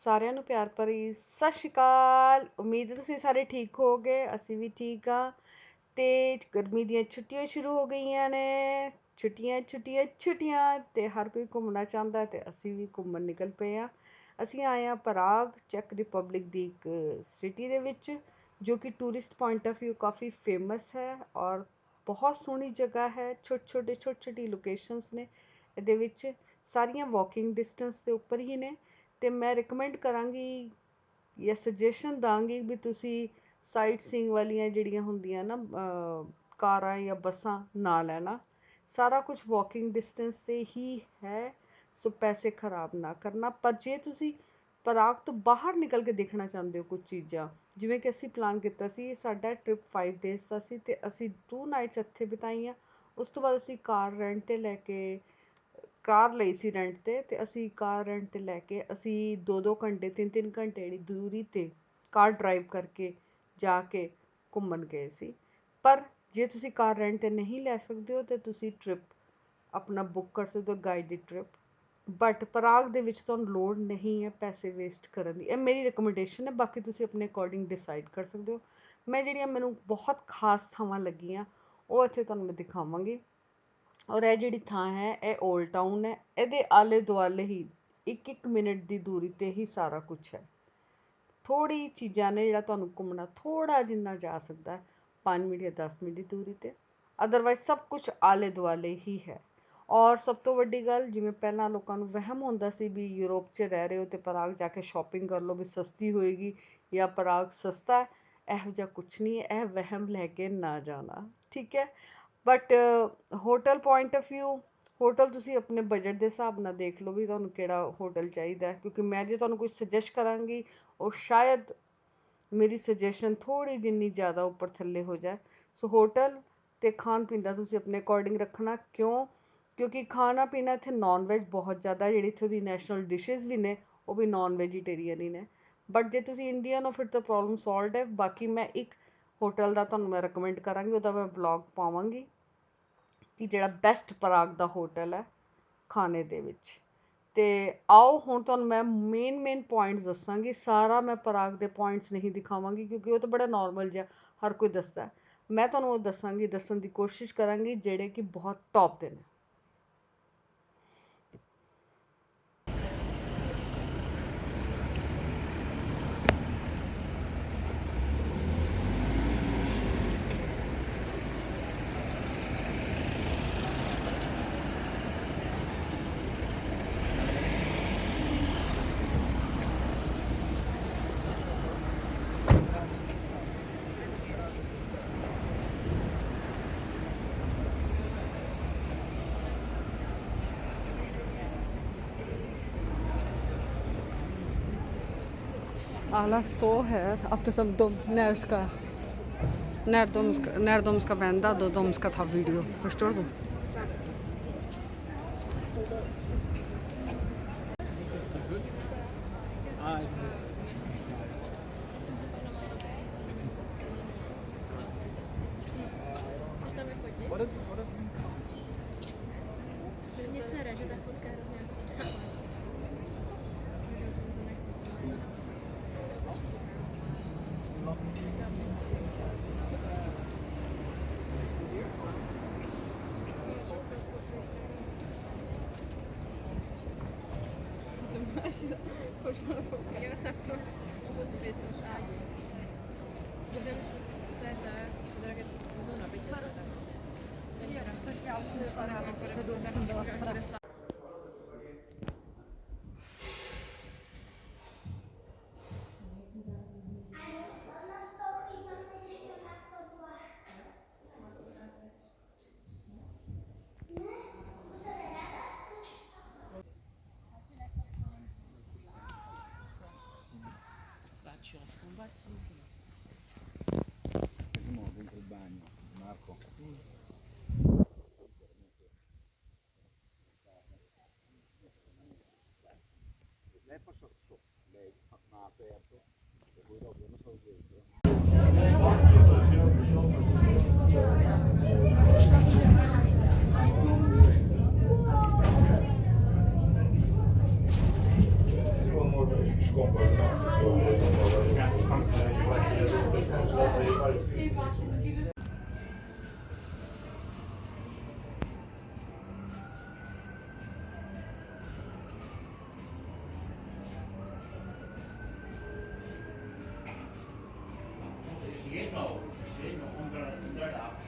ਸਾਰਿਆਂ ਨੂੰ ਪਿਆਰ ਭਰੀ ਸਤਿ ਸ਼੍ਰੀ ਅਕਾਲ। ਉਮੀਦ ਹੈ ਤੁਸੀਂ ਸਾਰੇ ਠੀਕ ਹੋਗੇ ਅਸੀਂ ਵੀ ਠੀਕ ਆ ਤੇ ਗਰਮੀ ਦੀਆਂ ਛੁੱਟੀਆਂ ਸ਼ੁਰੂ ਹੋ ਗਈਆਂ ਨੇ। ਛੁੱਟੀਆਂ ਛੁੱਟੀਆਂ ਛੁੱਟੀਆਂ ਤੇ ਹਰ ਕੋਈ ਘੁੰਮਣਾ ਚਾਹੁੰਦਾ ਤੇ ਅਸੀਂ ਵੀ ਘੁੰਮਣ ਨਿਕਲ ਪਏ ਆ ਅਸੀਂ ਆਏ ਆ ਪਰਾਗ, ਚੈਕ ਰਿਪਬਲਿਕ ਦੀ ਇੱਕ ਸਿਟੀ ਦੇ ਵਿੱਚ, ਜੋ ਕਿ ਟੂਰਿਸਟ ਪੁਆਇੰਟ ਆਫ View ਕਾਫੀ ਫੇਮਸ ਹੈ ਔਰ ਬਹੁਤ ਸੋਹਣੀ ਜਗ੍ਹਾ ਹੈ। ਛੋਟੇ ਛੋਟੇ, ਛੋਟੀ ਛੋਟੀ ਲੋਕੇਸ਼ਨਸ ਨੇ ਇਹਦੇ ਵਿੱਚ। ਸਾਰੀਆਂ ਵਾਕਿੰਗ ਡਿਸਟੈਂਸ ਦੇ ਉੱਪਰ ਹੀ ਨੇ। ਅਤੇ ਮੈਂ ਰਿਕਮੈਂਡ ਕਰਾਂਗੀ ਜਾਂ ਸੁਜੈਸ਼ਨ ਦਾਂਗੀ ਵੀ ਤੁਸੀਂ ਸਾਈਟ ਸੀਇੰਗ ਵਾਲੀਆਂ ਜਿਹੜੀਆਂ ਹੁੰਦੀਆਂ ਨਾ ਕਾਰਾਂ ਜਾਂ ਬੱਸਾਂ ਨਾ ਲੈਣਾ। ਸਾਰਾ ਕੁਛ ਵੋਕਿੰਗ ਡਿਸਟੈਂਸ 'ਤੇ ਹੀ ਹੈ, ਸੋ ਪੈਸੇ ਖਰਾਬ ਨਾ ਕਰਨਾ। ਪਰ ਜੇ ਤੁਸੀਂ ਪਰਾਗ ਤੋਂ ਬਾਹਰ ਨਿਕਲ ਕੇ ਦੇਖਣਾ ਚਾਹੁੰਦੇ ਹੋ ਕੁਝ ਚੀਜ਼ਾਂ, ਜਿਵੇਂ ਕਿ ਅਸੀਂ ਪਲਾਨ ਕੀਤਾ ਸੀ, ਸਾਡਾ ਟ੍ਰਿਪ ਫਾਈਵ ਡੇਜ਼ ਦਾ ਸੀ ਅਤੇ ਅਸੀਂ ਟੂ ਨਾਈਟਸ ਇੱਥੇ ਬਿਤਾਈਆਂ। ਉਸ ਤੋਂ ਬਾਅਦ ਅਸੀਂ ਕਾਰ ਰੈਂਟ ਤੇ ਲੈ ਕੇ ਕਾਰ ਲਈ ਸੀ ਰੈਂਟ ਤੇ ਅਤੇ ਅਸੀਂ ਕਾਰ ਰੈਂਟ ਤੇ ਲੈ ਕੇ ਅਸੀਂ 2-2 ਘੰਟੇ 3-3 ਘੰਟੇ ਦੀ ਦੂਰੀ ਤੇ ਕਾਰ ਡਰਾਈਵ ਕਰਕੇ ਜਾ ਕੇ ਘੁੰਮਣ ਗਏ ਸੀ। ਪਰ ਜੇ ਤੁਸੀਂ ਕਾਰ ਰੈਂਟ ਤੇ ਨਹੀਂ ਲੈ ਸਕਦੇ ਹੋ, ਤਾਂ ਤੁਸੀਂ ਟ੍ਰਿਪ ਆਪਣਾ ਬੁੱਕ ਕਰ ਸਕਦੇ ਹੋ ਗਾਈਡਡ ਟ੍ਰਿਪ ਬਟ ਪਰਾਗ ਦੇ ਵਿੱਚ ਤੁਹਾਨੂੰ ਲੋੜ ਨਹੀਂ ਹੈ ਪੈਸੇ ਵੇਸਟ ਕਰਨ ਦੀ। ਇਹ ਮੇਰੀ ਰਿਕਮੈਂਡੇਸ਼ਨ ਹੈ, ਬਾਕੀ ਤੁਸੀਂ ਆਪਣੇ ਅਕੋਰਡਿੰਗ ਡਿਸਾਈਡ ਕਰ ਸਕਦੇ ਹੋ। ਮੈਂ ਜਿਹੜੀਆਂ ਮੈਨੂੰ ਬਹੁਤ ਖਾਸ ਥਾਵਾਂ ਲੱਗੀਆਂ, ਉਹ ਇੱਥੇ ਤੁਹਾਨੂੰ ਮੈਂ ਦਿਖਾਵਾਂਗੀ। ਔਰ ਇਹ ਜਿਹੜੀ ਥਾਂ ਹੈ, ਇਹ ਓਲਡ ਟਾਊਨ ਹੈ। ਇਹਦੇ ਆਲੇ ਦੁਆਲੇ ਹੀ ਇੱਕ ਇੱਕ ਮਿੰਟ ਦੀ ਦੂਰੀ ਤੇ ਹੀ ਸਾਰਾ ਕੁਛ ਹੈ। ਥੋੜ੍ਹੀ ਚੀਜ਼ਾਂ ਨੇ ਜਿਹੜਾ ਤੁਹਾਨੂੰ ਘੁੰਮਣਾ ਥੋੜ੍ਹਾ ਜਿੰਨਾ ਜਾ ਸਕਦਾ ਪੰਜ ਮਿੰਟ ਜਾਂ ਦਸ ਮਿੰਟ ਦੀ ਦੂਰੀ ਤੇ। ਅਦਰਵਾਈਜ਼ ਸਭ ਕੁਛ ਆਲੇ ਦੁਆਲੇ ਹੀ ਹੈ। ਔਰ ਸਭ ਤੋਂ ਵੱਡੀ ਗੱਲ, ਜਿਵੇਂ ਪਹਿਲਾਂ ਲੋਕਾਂ ਨੂੰ ਵਹਿਮ ਹੁੰਦਾ ਸੀ ਵੀ ਯੂਰਪ 'ਚ ਰਹਿ ਰਹੇ ਹੋ ਅਤੇ ਪਰਾਗ ਜਾ ਕੇ ਸ਼ੋਪਿੰਗ ਕਰ ਲਓ ਵੀ ਸਸਤੀ ਹੋਏਗੀ ਜਾਂ ਪਰਾਗ ਸਸਤਾ ਇਹੋ ਜਿਹਾ ਕੁਛ ਨਹੀਂ ਇਹ ਵਹਿਮ ਲੈ ਕੇ ਨਾ ਜਾਣਾ। ਠੀਕ ਹੈ? But hotel point of view hotel ਤੁਸੀਂ ਆਪਣੇ ਬਜਟ ਦੇ ਹਿਸਾਬ ਨਾਲ ਦੇਖ ਲਓ ਵੀ ਤੁਹਾਨੂੰ ਕਿਹੜਾ ਹੋਟਲ ਚਾਹੀਦਾ ਕਿਉਂਕਿ ਮੈਂ ਜੇ ਤੁਹਾਨੂੰ ਕੁਛ ਸੁਜੈਸਟ ਕਰਾਂਗੀ, ਉਹ ਸ਼ਾਇਦ ਮੇਰੀ ਸੁਜੈਸ਼ਨ ਥੋੜ੍ਹੀ ਜਿੰਨੀ ਜ਼ਿਆਦਾ ਉੱਪਰ ਥੱਲੇ ਹੋ ਜਾਏ। ਸੋ ਹੋਟਲ ਅਤੇ ਖਾਣ ਪੀਣ ਦਾ ਤੁਸੀਂ ਆਪਣੇ ਅਕੋਰਡਿੰਗ ਰੱਖਣਾ। ਕਿਉਂ? ਕਿਉਂਕਿ ਖਾਣਾ ਪੀਣਾ ਇੱਥੇ ਨੋਨ ਵੈੱਜ ਬਹੁਤ ਜ਼ਿਆਦਾ ਜਿਹੜੀ ਇੱਥੋਂ ਦੀ ਨੈਸ਼ਨਲ ਡਿਸ਼ਿਸ ਵੀ ਨੇ, ਉਹ ਵੀ ਨੋਨ ਵੈਜੀਟੇਰੀਅਨ ਹੀ ਨੇ। ਬਟ ਜੇ ਤੁਸੀਂ ਇੰਡੀਅਨ ਹੋ, ਫਿਰ ਤਾਂ ਪ੍ਰੋਬਲਮ ਸੋਲਡ ਹੈ। ਬਾਕੀ ਮੈਂ ਇੱਕ ਹੋਟਲ ਦਾ ਤੁਹਾਨੂੰ ਮੈਂ ਰਿਕਮੈਂਡ ਕਰਾਂਗੀ, ਉਹਦਾ ਮੈਂ ਵਲੋਗ ਪਾਵਾਂਗੀ ਕਿ ਜਿਹੜਾ ਬੈਸਟ ਪਰਾਗ ਦਾ ਹੋਟਲ ਹੈ ਖਾਣੇ ਦੇ ਵਿੱਚ। ਅਤੇ ਆਓ ਹੁਣ ਤੁਹਾਨੂੰ ਮੈਂ ਮੇਨ ਮੇਨ ਪੁਆਇੰਟਸ ਦੱਸਾਂਗੀ, ਸਾਰਾ ਮੈਂ ਪਰਾਗ ਦੇ ਪੁਆਇੰਟਸ ਨਹੀਂ ਦਿਖਾਵਾਂਗੀ ਕਿਉਂਕਿ ਉਹ ਤਾਂ ਬੜਾ ਨਾਰਮਲ ਜਿਹਾ ਹਰ ਕੋਈ ਦੱਸਦਾ ਮੈਂ ਤੁਹਾਨੂੰ ਉਹ ਦੱਸਾਂਗੀ, ਦੱਸਣ ਦੀ ਕੋਸ਼ਿਸ਼ ਕਰਾਂਗੀ ਜਿਹੜੇ ਕਿ ਬਹੁਤ ਟੌਪ ਦੇ ਨੇ। Ala Stoher, after some dom, Nerska. Nerdomska, Nerdomska vända då de ska ta video. Förstår du? Nie Я так буду висушати. Будемо це дороге зона бить. Я перервала. Thank you. Ghế 道，红灯，红 để.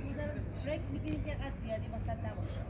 شک می‌کنیم که قد زیادی واسط نباشه